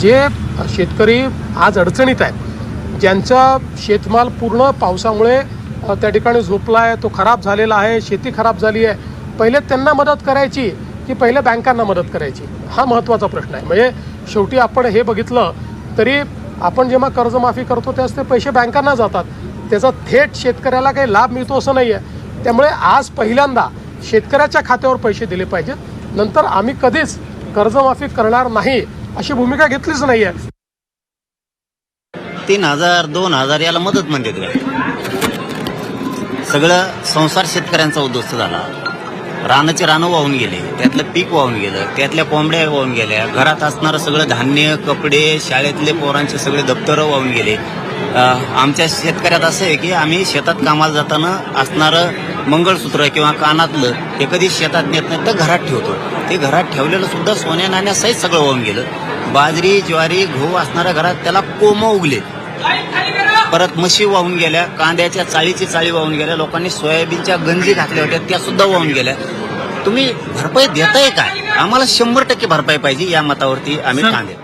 जे शेतकरी आज अडचणीत आहेत ज्यांचा शेतमाल पूर्ण पावसामुळे त्या ठिकाणी झोपला आहे तो खराब झालेला आहे शेती खराब झाली आहे पहिले त्यांना मदत करायची की पहिले बँकांना मदत करायची? हा महत्त्वाचा प्रश्न आहे. म्हणजे शेवटी आपण हे बघितलं तरी आपण जेव्हा कर्जमाफी करतो त्याच ते पैसे बँकांना जातात. त्याचा थेट शेतकऱ्याला काही लाभ मिळतो असं नाही आहे त्यामुळे आज पहिल्यांदा शेतकऱ्याच्या खात्यावर पैसे दिले पाहिजेत. नंतर आम्ही कधीच कर्जमाफी करणार नाही अशी भूमिका घेतलीच नाही आहे तीन हजार दोन हजार याला मदत म्हणतात काय सगळं संसार शेतकऱ्यांचा उद्ध्वस्त झाला. रानाचे रानं वाहून गेले त्यातलं पीक वाहून गेलं त्यातल्या कोंबड्या वाहून गेल्या घरात असणारं सगळं धान्य कपडे शाळेतले पोरांचे सगळे दप्तरं वाहून गेले. आमच्या शेतकऱ्यात असं आहे की आम्ही शेतात कामाला जाताना असणारं मंगळसूत्र किंवा कानातलं हे कधी शेतात नेत नाही तर घरात ठेवतो. ते घरात ठेवलेलं सुद्धा सोन्या नाण्यासहित सगळं वाहून गेलं. बाजरी ज्वारी गहू असणाऱ्या घरात त्याला कोमं उगले. परत म्हशी वाहून गेल्या कांद्याच्या चाळीची चाळी वाहून गेल्या लोकांनी सोयाबीनच्या गंजी घातल्या होत्या त्या सुद्धा वाहून गेल्या. तुम्ही भरपाई देताय काय आम्हाला शंभर टक्के भरपाई पाहिजे या मतावरती आम्ही कांदे